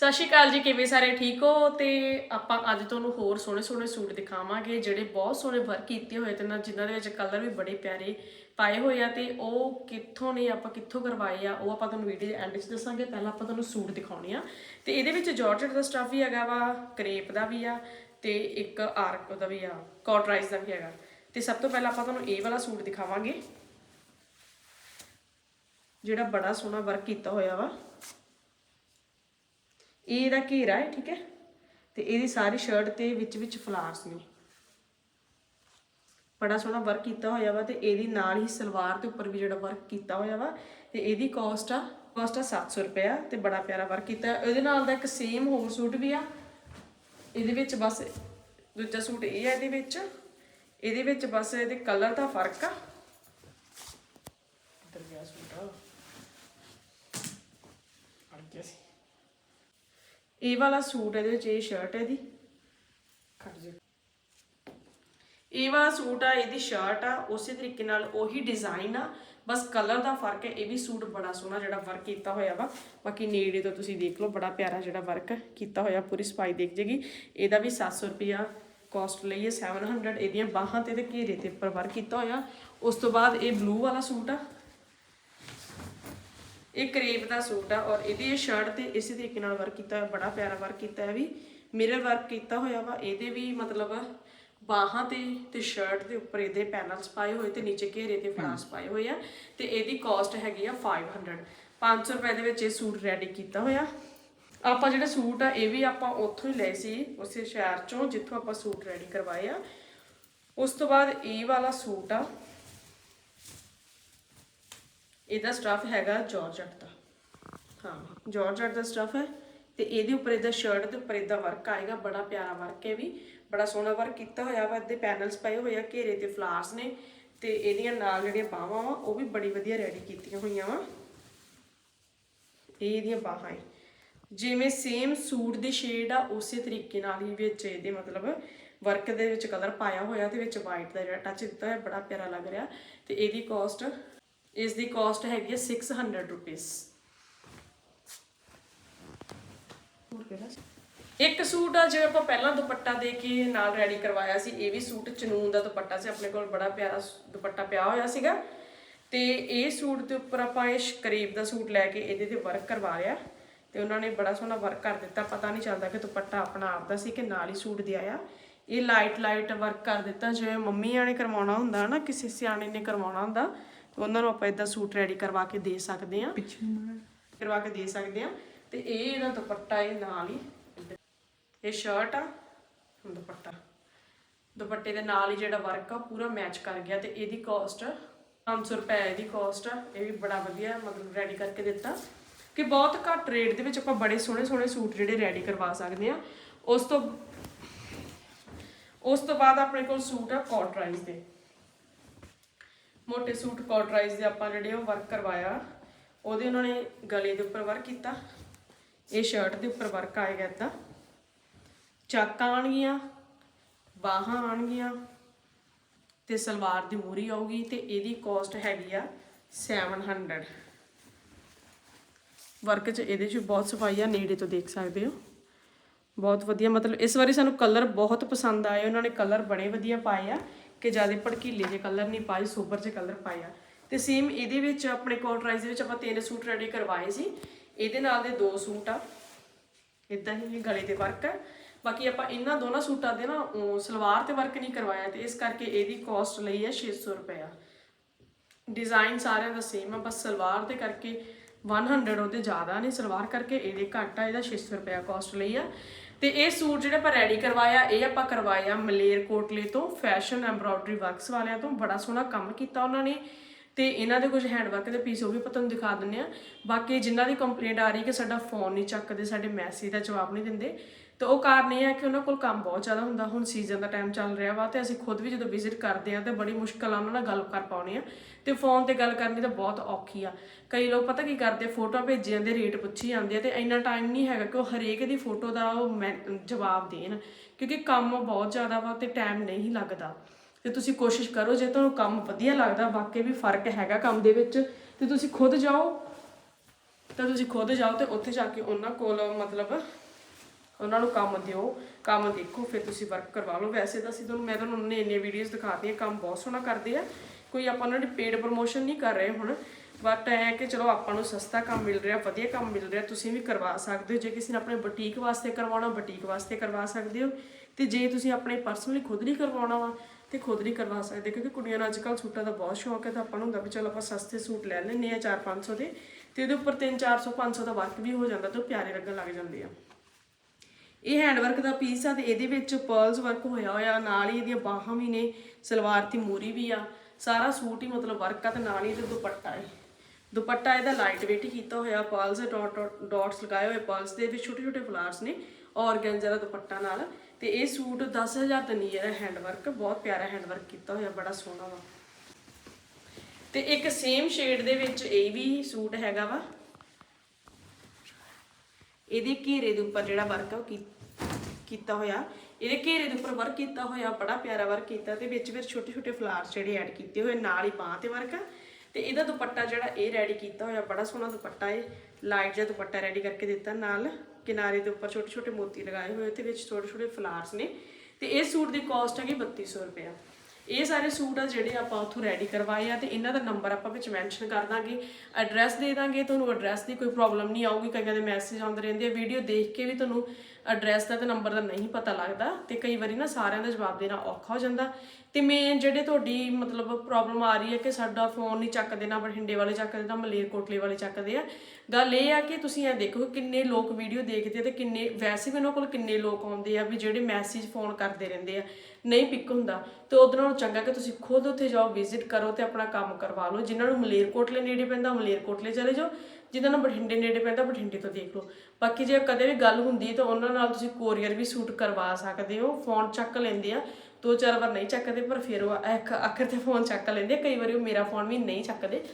ਸਤਿ ਸ਼੍ਰੀ ਅਕਾਲ ਜੀ, ਕਿਵੇਂ ਸਾਰੇ ਠੀਕ ਹੋ? ਤੇ ਆਪਾਂ ਅੱਜ ਤੁਹਾਨੂੰ ਹੋਰ ਸੋਹਣੇ ਸੋਹਣੇ ਸੂਟ ਦਿਖਾਵਾਂਗੇ, ਜਿਹੜੇ ਬਹੁਤ ਸੋਹਣੇ ਵਰਕ ਕੀਤੇ ਹੋਏ ਤੇ ਨਾਲ ਜਿਨ੍ਹਾਂ ਦੇ ਵਿੱਚ ਕਲਰ ਵੀ ਬੜੇ ਪਿਆਰੇ ਪਾਏ ਹੋਏ ਆ ਤੇ ਉਹ ਕਿੱਥੋਂ ਨੇ, ਆਪਾਂ ਕਿੱਥੋਂ ਕਰਵਾਏ ਆ, ਉਹ ਆਪਾਂ ਤੁਹਾਨੂੰ ਵੀਡੀਓ ਦੇ ਐਂਡ 'ਚ ਦੱਸਾਂਗੇ। ਪਹਿਲਾਂ ਆਪਾਂ ਤੁਹਾਨੂੰ ਸੂਟ ਦਿਖਾਉਣੇ ਆ ਤੇ ਇਹਦੇ ਵਿੱਚ ਜਾਰਜਟ ਦਾ ਸਟੱਫ ਵੀ ਹੈਗਾ ਵਾ ਕਰੇਪ ਦਾ ਵੀ ਆ ਤੇ ਇੱਕ ਆਰਕ ਦਾ ਵੀ ਆ ਕਾਟਰਾਈਜ਼ ਦਾ ਵੀ ਹੈਗਾ। ਤੇ ਸਭ ਤੋਂ ਪਹਿਲਾਂ ਆਪਾਂ ਤੁਹਾਨੂੰ ਇਹ ਵਾਲਾ ਸੂਟ ਦਿਖਾਵਾਂਗੇ, ਜਿਹੜਾ ਬੜਾ ਸੋਹਣਾ ਵਰਕ ਕੀਤਾ ਹੋਇਆ ਵਾ। ਇਹ ਇਹਦਾ ਘੇਰਾ ਹੈ, ਠੀਕ ਹੈ? ਤੇ ਇਹਦੀ ਸਾਰੀ ਸ਼ਰਟ ਤੇ ਵਿੱਚ ਵਿੱਚ ਫਲਾਰਸ ਨੇ ਬੜਾ ਸੋਹਣਾ ਵਰਕ ਕੀਤਾ ਹੋਇਆ ਵਾ ਤੇ ਇਹਦੀ ਨਾਲ ਹੀ ਸਲਵਾਰ ਦੇ ਉੱਪਰ ਵੀ ਜਿਹੜਾ ਵਰਕ ਕੀਤਾ ਹੋਇਆ ਵਾ ਤੇ ਇਹਦੀ ਕਾਸਟ ਆ ਕਾਸਟ ਆ 700 ਰੁਪਏ ਆ ਤੇ ਬੜਾ ਪਿਆਰਾ ਵਰਕ ਕੀਤਾ। ਹੈ। ਇਹਦੇ ਨਾਲ ਦਾ ਇੱਕ ਸੇਮ ਹੋਰ ਸੂਟ ਵੀ ਆ। ਇਹਦੇ ਵਿੱਚ ਬਸ ਦੂਜਾ ਸੂਟ ਇਹ ਆ ਇਹਦੇ ਵਿੱਚ। ਇਹਦੇ ਵਿੱਚ ਬਸ ਇਹਦੇ ਕਲਰ ਦਾ ਫ਼ਰਕ ਆ। ਇੱਧਰ ਗਿਆ ਸੂਟ। ਆ ਅੜ ਗਿਆ ਸੀ। ਇਹ ਵਾਲਾ ਸੂਟ ਇਹਦੇ ਵਿੱਚ ਇਹ ਸ਼ਰਟ ਹੈ ਦੀ ਖੜ ਜਾ। ਇਹ ਵਾਲਾ ਸੂਟ ਆ ਇਹਦੀ ਸ਼ਰਟ ਆ ਉਸੇ ਤਰੀਕੇ ਨਾਲ ਉਹੀ ਡਿਜ਼ਾਈਨ ਆ। ਬਸ ਕਲਰ ਦਾ ਫ਼ਰਕ ਹੈ ਇਹ ਵੀ ਸੂਟ ਬੜਾ ਸੋਹਣਾ ਜਿਹੜਾ ਵਰਕ ਕੀਤਾ ਹੋਇਆ ਵਾ। ਬਾਕੀ ਨੇੜੇ ਤੋਂ ਤੁਸੀਂ ਦੇਖ ਲਓ ਬੜਾ ਪਿਆਰਾ ਜਿਹੜਾ ਵਰਕ ਕੀਤਾ ਹੋਇਆ ਪੂਰੀ ਸਫ਼ਾਈ ਦੇਖ ਜੇਗੀ। ਇਹਦਾ ਵੀ 700 ਰੁਪਿਆ ਕਾਸਟ ਲਈ ਹੈ 700 ਇਹਦੀਆਂ ਬਾਹਾਂ ਤੇ ਤੇ ਘੇਰੇ ਤੇ ਉੱਪਰ ਵਰਕ ਕੀਤਾ ਹੋਇਆ। ਉਸ ਤੋਂ ਬਾਅਦ ਇਹ ਬਲੂ ਵਾਲਾ ਸੂਟ ਆ। ਇਹ ਕਰੇਪ ਦਾ ਸੂਟ ਆ ਔਰ ਇਹਦੀ ਇਹ ਸ਼ਰਟ ਤੇ ਇਸੇ ਤਰੀਕੇ ਨਾਲ ਵਰਕ ਕੀਤਾ ਹੋਇਆ ਬੜਾ ਪਿਆਰਾ ਵਰਕ ਕੀਤਾ ਹੈ ਵੀ। ਮਿਰਰ ਵਰਕ ਕੀਤਾ ਹੋਇਆ ਵਾ ਇਹਦੇ ਵੀ ਮਤਲਬ ਬਾਹਾਂ ਤੇ ਤੇ ਸ਼ਰਟ ਦੇ ਉੱਪਰ ਇਹਦੇ ਪੈਨਲਸ ਪਾਏ ਹੋਏ ਤੇ ਨੀਚੇ ਘੇਰੇ ਤੇ ਫਲਾਸ ਪਾਏ ਹੋਏ ਆ ਤੇ ਇਹਦੀ ਕਾਸਟ ਹੈਗੀ ਆ 500 500 ਰੁਪਏ ਦੇ ਵਿੱਚ ਇਹ ਸੂਟ ਰੈਡੀ ਕੀਤਾ ਹੋਇਆ। ਆਪਾਂ ਜਿਹੜੇ ਸੂਟ ਆ ਇਹ ਵੀ ਆਪਾਂ ਉੱਥੋਂ ਹੀ ਲਏ ਸੀ ਉਸੇ ਸ਼ਹਿਰ ਚੋਂ ਜਿੱਥੋਂ ਆਪਾਂ ਸੂਟ ਰੈਡੀ ਕਰਵਾਏ ਆ। ਉਸ ਤੋਂ ਬਾਅਦ ਇਹ ਵਾਲਾ ਸੂਟ ਆ ਇਹਦਾ ਸਟਫ ਹੈਗਾ ਜਾਰਜਟ ਦਾ। ਹਾਂ ਜਾਰਜਟ ਦਾ ਸਟਫ ਹੈ ਤੇ ਇਹਦੇ ਉੱਪਰ ਇਹਦਾ ਸ਼ਰਟ ਦੇ ਉੱਪਰ ਇਹਦਾ ਵਰਕ ਆਏਗਾ, ਬੜਾ ਪਿਆਰਾ ਵਰਕ ਹੈ ਵੀ। ਬੜਾ ਸੋਹਣਾ ਵਰਕ ਕੀਤਾ ਹੋਇਆ ਵਾ, ਇਹਦੇ ਪੈਨਲਸ ਪਏ ਹੋਏ ਆ, ਘੇਰੇ ਤੇ ਫਲਾਰਸ ਨੇ ਤੇ ਇਹਦੀਆਂ ਨਾਲ ਜਿਹੜੀਆਂ ਬਾਹਾਂ ਵਾ, ਉਹ ਵੀ ਬੜੀ ਵਧੀਆ ਰੈਡੀ ਕੀਤੀਆਂ ਹੋਈਆਂ ਵਾ। ਇਹ ਇਹਦੀਆਂ ਬਾਹਾਂ ਹੈ ਜਿਵੇਂ ਸੇਮ ਸੂਟ ਦੀ ਸ਼ੇਡ ਆ, ਉਸੇ ਤਰੀਕੇ ਨਾਲ ਹੀ ਵਿੱਚ ਇਹਦੇ ਮਤਲਬ ਵਰਕ ਦੇ ਵਿੱਚ ਕਲਰ ਪਾਇਆ ਹੋਇਆ ਤੇ ਵਿੱਚ ਵਾਈਟ ਦਾ ਜਿਹੜਾ ਟੱਚ ਦਿੱਤਾ ਹੋਇਆ, ਬੜਾ ਪਿਆਰਾ ਲੱਗ ਰਿਹਾ। ਤੇ ਇਹਦੀ ਕਾਸਟ ਇਸ ਦੀ ਕਾਸਟ ਹੈਗੀ ਹੈ 600 ਰੁਪੀਸ ਇੱਕ ਸੂਟ ਆ ਜਿਵੇਂ ਆਪਾਂ ਪਹਿਲਾਂ ਦੁਪੱਟਾ ਦੇ ਕੇ ਨਾਲ ਰੈਡੀ ਕਰਵਾਇਆ ਸੀ ਇਹ ਵੀ ਸੂਟ ਚਨੂਨ ਦਾ ਦੁਪੱਟਾ ਸੀ ਆਪਣੇ ਕੋਲ ਬੜਾ ਪਿਆਰਾ ਦੁਪੱਟਾ ਪਿਆ ਹੋਇਆ ਸੀਗਾ। ਤੇ ਇਹ ਸੂਟ ਦੇ ਉੱਪਰ ਆਪਾਂ ਇਹ ਸ਼ਕਰੀਬ ਦਾ ਸੂਟ ਲੈ ਕੇ ਇਹਦੇ ਤੇ ਵਰਕ ਕਰਵਾਇਆ ਤੇ ਉਹਨਾਂ ਨੇ ਬੜਾ ਸੋਹਣਾ ਵਰਕ ਕਰ ਦਿੱਤਾ। ਪਤਾ ਨਹੀਂ ਚੱਲਦਾ ਕਿ ਦੁਪੱਟਾ ਆਪਣਾ ਆਪ ਦਾ ਸੀ ਕਿ ਨਾਲ ਹੀ ਸੂਟ ਦੇ ਆਇਆ। ਇਹ ਲਾਈਟ ਲਾਈਟ ਵਰਕ ਕਰ ਦਿੱਤਾ। ਜਿਵੇਂ ਮੰਮੀਆਂ ਨੇ ਕਰਵਾਉਣਾ ਹੁੰਦਾ ਨਾ ਕਿਸੇ ਸਿਆਣੇ ਨੇ ਕਰਵਾਉਣਾ ਹੁੰਦਾ ਤੇ ਉਹਨਾਂ ਨੂੰ ਆਪਾਂ ਇਦਾਂ ਸੂਟ ਰੈਡੀ ਕਰਵਾ ਕੇ ਦੇ ਸਕਦੇ ਆ ਕਰਵਾ ਕੇ ਦੇ ਸਕਦੇ ਆ ਤੇ ਇਹ ਇਹਦਾ ਦੁਪੱਟਾ ਇਹ ਨਾਲ ਹੀ ਇਹ ਸ਼ਰਟ ਆ ਦੁਪੱਟਾ। ਦੁਪੱਟੇ ਦੇ ਨਾਲ ਹੀ ਜਿਹੜਾ ਵਰਕ ਆ ਪੂਰਾ ਮੈਚ ਕਰ ਗਿਆ ਤੇ ਇਹਦੀ ਕਾਸਟ 500 ਰੁਪਏ ਇਹਦੀ ਕਾਸਟ ਆ। ਇਹ ਵੀ ਬੜਾ ਵਧੀਆ ਮਤਲਬ ਰੈਡੀ ਕਰਕੇ ਦਿੱਤਾ। ਕਿ ਬਹੁਤ ਘੱਟ ਰੇਟ ਦੇ ਵਿੱਚ ਆਪਾਂ ਬੜੇ ਸੋਹਣੇ ਸੋਹਣੇ ਸੂਟ ਜਿਹੜੇ ਰੈਡੀ ਕਰਵਾ ਸਕਦੇ ਆ ਉਸ ਤੋਂ ਉਸ ਤੋਂ ਬਾਅਦ ਆਪਣੇ ਕੋਲ ਸੂਟ ਆ ਕਾਟਰਾਈਜ਼ ਦੇ। ਮੋٹے ਸੂਟ ਕਾਟਰਾਈਜ਼ ਦੇ ਆਪਾਂ ਜਿਹੜੇ ਉਹ ਵਰਕ ਕਰਵਾਇਆ। ਉਹਦੇ ਉਹਨਾਂ ਨੇ ਗਲੇ ਦੇ ਉੱਪਰ ਵਰਕ ਕੀਤਾ। ਇਹ ਸ਼ਰਟ ਦੇ ਉੱਪਰ ਵਰਕ ਆਏਗਾ ਇਦਾਂ ਚਾਕਾਂ ਆਣਗੀਆਂ ਬਾਹਾਂ ਆਣਗੀਆਂ ਤੇ ਸਲਵਾਰ ਦੀ ਮੂਰੀ ਆਊਗੀ ਤੇ ਇਹਦੀ ਕਾਸਟ ਹੈਗੀ ਆ 700 ਵਰਕ 'ਚ ਇਹਦੇ 'ਚ ਬਹੁਤ ਸਫ਼ਾਈ ਆ, ਨੇੜੇ ਤੋਂ ਦੇਖ ਸਕਦੇ ਹੋ। ਬਹੁਤ ਵਧੀਆ, ਮਤਲਬ ਇਸ ਵਾਰੀ ਸਾਨੂੰ ਕਲਰ ਬਹੁਤ ਪਸੰਦ ਆਏ। ਉਹਨਾਂ ਨੇ ਕਲਰ ਬੜੇ ਵਧੀਆ ਪਾਏ ਆ। ਕਿ ਜ਼ਿਆਦਾ ਭੜਕੀਲੇ ਜਿਹੇ ਕਲਰ ਨਹੀਂ ਪਾਏ, ਸੋਬਰ ਜਿਹੇ ਕਲਰ ਪਾਏ ਆ। ਤੇ ਸੇਮ ਇਹਦੇ ਵਿੱਚ ਆਪਣੇ ਕਾਟਰਾਈਜ਼ ਦੇ ਵਿੱਚ ਆਪਾਂ ਤਿੰਨ ਸੂਟ ਰੈਡੀ ਕਰਵਾਏ ਸੀ। ਇਹਦੇ ਨਾਲ ਦੇ ਦੋ ਸੂਟ ਆ। ਇਦਾਂ ਹੀ ਗਲੇ ਤੇ ਵਰਕ ਹੈ ਬਾਕੀ ਆਪਾਂ ਇਹਨਾਂ ਦੋਨਾਂ ਸੂਟਾਂ ਦੇ ਨਾ, ਉਹ ਸਲਵਾਰ ਤੇ ਵਰਕ ਨਹੀਂ ਕਰਵਾਇਆ ਤੇ ਇਸ ਕਰਕੇ ਇਹਦੀ ਕਾਸਟ ਲਈ ਹੈ 600 ਰੁਪਏ ਡਿਜ਼ਾਈਨ ਸਾਰਿਆਂ ਦਾ ਸੇਮ ਆ, ਬਸ ਸਲਵਾਰ ਦੇ ਕਰਕੇ 100 ਉਹਦੇ ਜ਼ਿਆਦਾ ਨੇ। ਸਲਵਾਰ ਕਰਕੇ ਇਹਦੇ ਘੱਟ ਆ, ਇਹਦਾ 600 ਰੁਪਏ ਕਾਸਟ ਲਈ ਆ। ਤੇ ਇਹ ਸੂਟ ਜਿਹੜਾ ਆਪਾਂ ਰੈਡੀ ਕਰਵਾਇਆ, ਇਹ ਆਪਾਂ ਕਰਵਾਇਆ ਮਲੇਰ ਕੋਟਲੇ ਤੋਂ ਫੈਸ਼ਨ ਐਮਬ੍ਰੋਇਡਰੀ ਵਰਕਸ ਵਾਲਿਆਂ ਤੋਂ। ਬੜਾ ਸੋਹਣਾ ਕੰਮ ਕੀਤਾ ਉਹਨਾਂ ਨੇ। ਤੇ ਇਹਨਾਂ ਦੇ ਕੁਝ ਹੈਂਡ ਵਰਕ ਦੇ ਪੀਸ ਉਹ ਵੀ ਆਪਾਂ ਤੁਹਾਨੂੰ ਦਿਖਾ ਦਿੰਨੇ ਆ ਬਾਕੀ ਜਿਨ੍ਹਾਂ ਦੀ ਕੰਪਲੇਂਟ ਆ ਰਹੀ ਕਿ ਸਾਡਾ ਫੋਨ ਨਹੀਂ ਚੱਕਦੇ, ਸਾਡੇ ਮੈਸੇਜ ਦਾ ਜਵਾਬ ਨਹੀਂ ਦਿੰਦੇ। ਤੇ ਉਹ ਕਾਰਨ ਇਹ ਹੈ ਕਿ ਉਹਨਾਂ ਕੋਲ ਕੰਮ ਬਹੁਤ ਜ਼ਿਆਦਾ ਹੁੰਦਾ, ਹੁਣ ਸੀਜ਼ਨ ਦਾ ਟਾਈਮ ਚੱਲ ਰਿਹਾ ਵਾ ਤੇ ਅਸੀਂ ਖੁਦ ਵੀ ਜਦੋਂ ਵਿਜ਼ਿਟ ਕਰਦੇ ਆ ਤੇ ਬੜੀ ਮੁਸ਼ਕਲ ਆ ਉਹਨਾਂ ਨਾਲ ਗੱਲ ਕਰ ਪਾਉਣੀ ਆ ਤੇ ਫੋਨ ਤੇ ਗੱਲ ਕਰਨੀ ਤਾਂ ਬਹੁਤ ਔਖੀ ਆ। ਕਈ ਲੋਕ ਪਤਾ ਕੀ ਕਰਦੇ ਫੋਟੋ ਭੇਜੀ ਜਾਂਦੇ ਰੇਟ ਪੁੱਛੀ ਜਾਂਦੇ ਆ ਤੇ ਇੰਨਾ ਟਾਈਮ ਨਹੀਂ ਹੈਗਾ ਕਿ ਉਹ ਹਰੇਕ ਦੀ ਫੋਟੋ ਦਾ ਉਹ ਮੈਂ- ਜਵਾਬ ਦੇਣ ਕਿਉਂਕਿ ਕੰਮ ਬਹੁਤ ਜ਼ਿਆਦਾ ਵਾ ਤੇ ਟਾਈਮ ਨਹੀਂ ਲੱਗਦਾ। ਤੇ ਤੁਸੀਂ ਕੋਸ਼ਿਸ਼ ਕਰੋ ਜੇ ਤੁਹਾਨੂੰ ਕੰਮ ਵਧੀਆ ਲੱਗਦਾ, ਵਾਕਈ ਵੀ ਫ਼ਰਕ ਹੈਗਾ ਕੰਮ ਦੇ ਵਿੱਚ, ਤੇ ਤੁਸੀਂ ਖੁਦ ਜਾਓ। ਤਾਂ ਤੁਸੀਂ ਖੁਦ ਜਾਓ ਤੇ ਉੱਥੇ ਜਾ ਕੇ ਉਹਨਾਂ ਕੋਲ ਮਤਲਬ ਉਹਨਾਂ ਨੂੰ ਕੰਮ ਦਿਓ, ਕੰਮ ਦੇਖੋ, ਫਿਰ ਤੁਸੀਂ ਵਰਕ ਕਰਵਾ ਲਓ। ਵੈਸੇ ਤਾਂ ਅਸੀਂ ਤੁਹਾਨੂੰ, ਮੈਂ ਤੁਹਾਨੂੰ ਉਹਨੇ ਇੰਨੀਆਂ ਵੀਡੀਓਜ਼ ਦਿਖਾਤੀਆਂ ਕੰਮ ਬਹੁਤ ਸੋਹਣਾ ਕਰਦੇ ਆ। ਕੋਈ ਆਪਾਂ ਉਹਨਾਂ ਦੀ ਪੇਡ ਪ੍ਰੋਮੋਸ਼ਨ ਨਹੀਂ ਕਰ ਰਹੇ ਹੁਣ। ਬਟ ਐ ਹੈ ਕਿ ਚਲੋ ਆਪਾਂ ਨੂੰ ਸਸਤਾ ਕੰਮ ਮਿਲ ਰਿਹਾ, ਵਧੀਆ ਕੰਮ ਮਿਲ ਰਿਹਾ, ਤੁਸੀਂ ਵੀ ਕਰਵਾ ਸਕਦੇ ਹੋ। ਜੇ ਕਿਸੇ ਨੇ ਆਪਣੇ ਬੁਟੀਕ ਵਾਸਤੇ ਕਰਵਾਉਣਾ ਬੁਟੀਕ ਵਾਸਤੇ ਕਰਵਾ ਸਕਦੇ ਹੋ। ਤੇ ਜੇ ਤੁਸੀਂ ਆਪਣੇ ਪਰਸਨਲੀ ਖੁਦ ਲਈ ਕਰਵਾਉਣਾ ਵਾ, ਤੇ ਖੁਦ ਨਹੀਂ ਕਰਵਾ ਸਕਦੇ। ਕਿਉਂਕਿ ਕੁੜੀਆਂ ਨੂੰ ਅੱਜਕੱਲ ਸੂਟਾਂ ਦਾ ਬਹੁਤ ਸ਼ੌਕ ਹੈ, ਤਾਂ ਆਪਾਂ ਨੂੰ ਹੁੰਦਾ ਵੀ ਚਲੋ ਆਪਾਂ ਸਸਤੇ ਸੂਟ ਲੈ ਲੈਂਦੇ ਆ 4-500 ਦੇ। ਤੇ ਉਹਦੇ ਉੱਪਰ 3-400 500 ਦਾ ਵਰਕ ਵੀ ਹੋ ਜਾਂਦਾ ਤੇ ਉਹ ਪਿਆਰੇ ਲੱਗਣ ਲੱਗ ਜਾਂਦੇ ਆ। ਇਹ ਹੈਂਡਵਰਕ ਦਾ ਪੀਸ ਆ ਤੇ ਇਹਦੇ ਵਿੱਚ ਪਰਲਸ ਵਰਕ ਹੋਇਆ ਹੋਇਆ, ਨਾਲ ਹੀ ਇਹਦੀਆਂ ਬਾਹਾਂ ਵੀ ਨੇ, ਸਲਵਾਰ ਦੀ ਮੂਰੀ ਵੀ ਆ, ਸਾਰਾ ਸੂਟ ਹੀ ਮਤਲਬ ਵਰਕ ਆ ਤੇ ਨਾਲ ਹੀ ਇਹਦੇ ਦੁਪੱਟਾ ਹੈ। ਦੁਪੱਟਾ ਇਹਦਾ ਲਾਈਟ weight ਹੀ ਕੀਤਾ ਹੋਇਆ ਪਰਲਸ ਡਾਟ ਡਾਟਸ ਲਗਾਏ ਹੋਏ ਪਰਲਸ ਦੇ ਵਿੱਚ ਛੋਟੇ ਛੋਟੇ ਫਲਾਰਸ ਨੇ ਔਰਗੈਂਜ਼ਾ ਦਾ ਦੁਪੱਟਾ ਨਾਲ। ਤੇ ਇਹ ਸੂਟ 10000 ਦਾ ਨਹੀਂ ਹੈ ਹੈਂਡਵਰਕ ਬਹੁਤ ਪਿਆਰਾ ਹੈਂਡਵਰਕ ਕੀਤਾ ਹੋਇਆ, ਬੜਾ ਸੋਹਣਾ ਵਾ। ਤੇ ਇੱਕ ਸੇਮ ਸ਼ੇਡ ਦੇ ਵਿੱਚ ਇਹ ਵੀ ਸੂਟ ਹੈਗਾ ਵਾ। ਇਹਦੇ ਘੇਰੇ ਦੇ ਉੱਪਰ ਜਿਹੜਾ ਵਰਕ ਆ ਉਹ ਕੀ- ਕੀਤਾ ਹੋਇਆ। ਇਹਦੇ ਘੇਰੇ ਦੇ ਉੱਪਰ ਵਰਕ ਕੀਤਾ ਹੋਇਆ, ਬੜਾ ਪਿਆਰਾ ਵਰਕ ਕੀਤਾ ਤੇ ਵਿੱਚ ਵਿੱਚ ਛੋਟੇ ਛੋਟੇ ਫਲਾਰਸ ਜਿਹੜੇ ਐਡ ਕੀਤੇ ਹੋਏ, ਨਾਲ ਹੀ ਬਾਂਹ ਤੇ ਵਰਕ ਆ। ਤੇ ਇਹਦਾ ਦੁਪੱਟਾ ਜਿਹੜਾ ਇਹ ਰੈਡੀ ਕੀਤਾ ਹੋਇਆ, ਬੜਾ ਸੋਹਣਾ ਦੁਪੱਟਾ ਹੈ ਲਾਈਟ ਜਿਹਾ ਦੁਪੱਟਾ ਰੈਡੀ ਕਰਕੇ ਦਿੱਤਾ, ਨਾਲ ਕਿਨਾਰੇ ਦੇ ਉੱਪਰ ਛੋਟੇ ਛੋਟੇ ਮੋਤੀ ਲਗਾਏ ਹੋਏ ਤੇ ਵਿੱਚ ਛੋਟੇ ਛੋਟੇ ਫਲਾਰਸ ਨੇ। ਤੇ ਇਹ ਸੂਟ ਦੀ ਕਾਸਟ ਹੈਗੀ 3200 ਰੁਪਏ ਇਹ ਸਾਰੇ ਸੂਟ ਆ ਜਿਹੜੇ ਆਪਾਂ ਉੱਥੋਂ ਰੈਡੀ ਕਰਵਾਏ ਆ ਤੇ ਇਹਨਾਂ ਦਾ ਨੰਬਰ ਆਪਾਂ ਵਿੱਚ ਮੈਂਸ਼ਨ ਕਰ ਦਾਂਗੇ। ਐਡਰੈਸ ਦੇ ਦਾਂਗੇ, ਤੁਹਾਨੂੰ ਐਡਰੈਸ ਦੀ ਕੋਈ ਪ੍ਰੋਬਲਮ ਨਹੀਂ ਆਊਗੀ, ਕਈਆਂ ਦੇ ਮੈਸੇਜ ਆਉਂਦੇ ਰਹਿੰਦੇ ਆ। ਵੀਡੀਓ ਦੇਖ ਕੇ ਵੀ ਤੁਹਾਨੂੰ ਐਡਰੈਸ ਦਾ ਤੇ ਨੰਬਰ ਦਾ ਨਹੀਂ ਪਤਾ ਲੱਗਦਾ ਤੇ ਕਈ ਵਾਰੀ ਨਾ ਸਾਰਿਆਂ ਦਾ ਜਵਾਬ ਦੇਣਾ ਔਖਾ ਹੋ ਜਾਂਦਾ। ਤੇ ਮੇਨ ਜਿਹੜੇ ਤੁਹਾਡੀ ਮਤਲਬ ਪ੍ਰੋਬਲਮ ਆ ਰਹੀ ਹੈ ਕਿ ਸਾਡਾ ਫੋਨ ਨਹੀਂ ਚੱਕਦੇ ਨਾ ਬਠਿੰਡੇ ਵਾਲੇ ਚੱਕਦੇ ਨਾ ਮਲੇਰਕੋਟਲੇ ਵਾਲੇ ਚੱਕਦੇ ਆ। ਗੱਲ ਇਹ ਆ ਕਿ ਤੁਸੀਂ ਇਹ ਦੇਖੋ ਕਿੰਨੇ ਲੋਕ ਵੀਡੀਓ ਦੇਖਦੇ ਆ ਤੇ ਕਿੰਨੇ, ਵੈਸੇ ਵੀ ਉਹਨਾਂ ਕੋਲ ਕਿੰਨੇ ਲੋਕ ਆਉਂਦੇ ਆ ਵੀ ਜਿਹੜੇ ਮੈਸੇਜ ਫੋਨ ਕਰਦੇ ਰਹਿੰਦੇ ਆ। ਨਹੀਂ ਪਿਕ ਹੁੰਦਾ। ਤੇ ਉਹਦੇ ਨਾਲੋਂ ਚੰਗਾ ਕਿ ਤੁਸੀਂ ਖੁਦ ਉੱਥੇ ਜਾਓ ਵਿਜ਼ਿਟ ਕਰੋ ਤੇ ਆਪਣਾ ਕੰਮ ਕਰਵਾ ਲਓ। ਜਿਨ੍ਹਾਂ ਨੂੰ ਮਲੇਰਕੋਟਲੇ ਨੇੜੇ ਪੈਂਦਾ, ਮਲੇਰਕੋਟਲੇ ਚਲੇ ਜਾਓ। ਜਿਨ੍ਹਾਂ ਨੂੰ ਬਠਿੰਡੇ ਨੇੜੇ ਪੈਂਦਾ, ਬਠਿੰਡੇ ਤੋਂ ਦੇਖ ਲਓ। ਬਾਕੀ ਜੇ ਕਦੇ ਵੀ ਗੱਲ ਹੁੰਦੀ ਤਾਂ ਉਹਨਾਂ ਨਾਲ ਤੁਸੀਂ ਕੋਰੀਅਰ ਵੀ ਸੂਟ ਕਰਵਾ ਸਕਦੇ ਹੋ। ਫੋਨ ਚੱਕ ਲੈਂਦੇ ਆ। ਦੋ ਚਾਰ ਵਾਰ ਨਹੀਂ ਚੱਕਦੇ, ਪਰ ਫਿਰ ਉਹ ਆਖ- ਆਖਰ ਤੇ ਫੋਨ ਚੱਕ ਲੈਂਦੇ ਕਈ ਵਾਰੀ ਉਹ ਮੇਰਾ ਫੋਨ ਵੀ ਨਹੀਂ ਚੱਕਦੇ।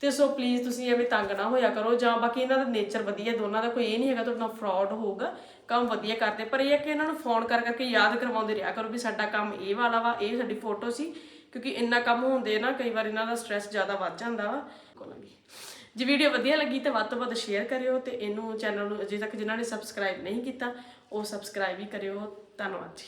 ਤੇ ਸੋ ਪਲੀਜ਼ ਤੁਸੀਂ ਐਵੇਂ ਤੰਗ ਨਾ ਹੋਇਆ ਕਰੋ। ਜਾਂ ਬਾਕੀ ਇਹਨਾਂ ਦਾ ਨੇਚਰ ਵਧੀਆ, ਦੋਨਾਂ ਦਾ ਕੋਈ ਇਹ ਨਹੀਂ ਹੈਗਾ ਤੁਹਾਡੇ ਨਾਲ ਫਰਾਡ ਹੋਊਗਾ। ਕੰਮ ਵਧੀਆ ਕਰਦੇ। ਪਰ ਇਹ ਹੈ ਕਿ ਇਹਨਾਂ ਨੂੰ ਫੋਨ ਕਰ ਕਰਕੇ ਯਾਦ ਕਰਵਾਉਂਦੇ ਰਿਹਾ ਕਰੋ ਵੀ ਸਾਡਾ ਕੰਮ ਇਹ ਵਾਲਾ ਵਾ, ਇਹ ਸਾਡੀ ਫੋਟੋ ਸੀ। ਕਿਉਂਕਿ ਇੰਨਾ ਕੰਮ ਹੁੰਦੇ ਨਾ, ਕਈ ਵਾਰ ਇਹਨਾਂ ਦਾ ਸਟ੍ਰੈਸ ਜ਼ਿਆਦਾ ਵੱਧ ਜਾਂਦਾ ਵਾ। ਕੋਲਾਂਗੀ ਜੇ ਵੀਡੀਓ ਵਧੀਆ ਲੱਗੀ ਤਾਂ ਵੱਧ ਤੋਂ ਵੱਧ ਸ਼ੇਅਰ ਕਰਿਓ ਤੇ ਇਹਨੂੰ ਚੈਨਲ ਨੂੰ ਅਜੇ ਤੱਕ ਜਿਨ੍ਹਾਂ ਨੇ ਸਬਸਕ੍ਰਾਈਬ ਨਹੀਂ ਕੀਤਾ, ਉਹ ਸਬਸਕ੍ਰਾਈਬ ਵੀ ਕਰਿਓ। ਧੰਨਵਾਦ ਜੀ।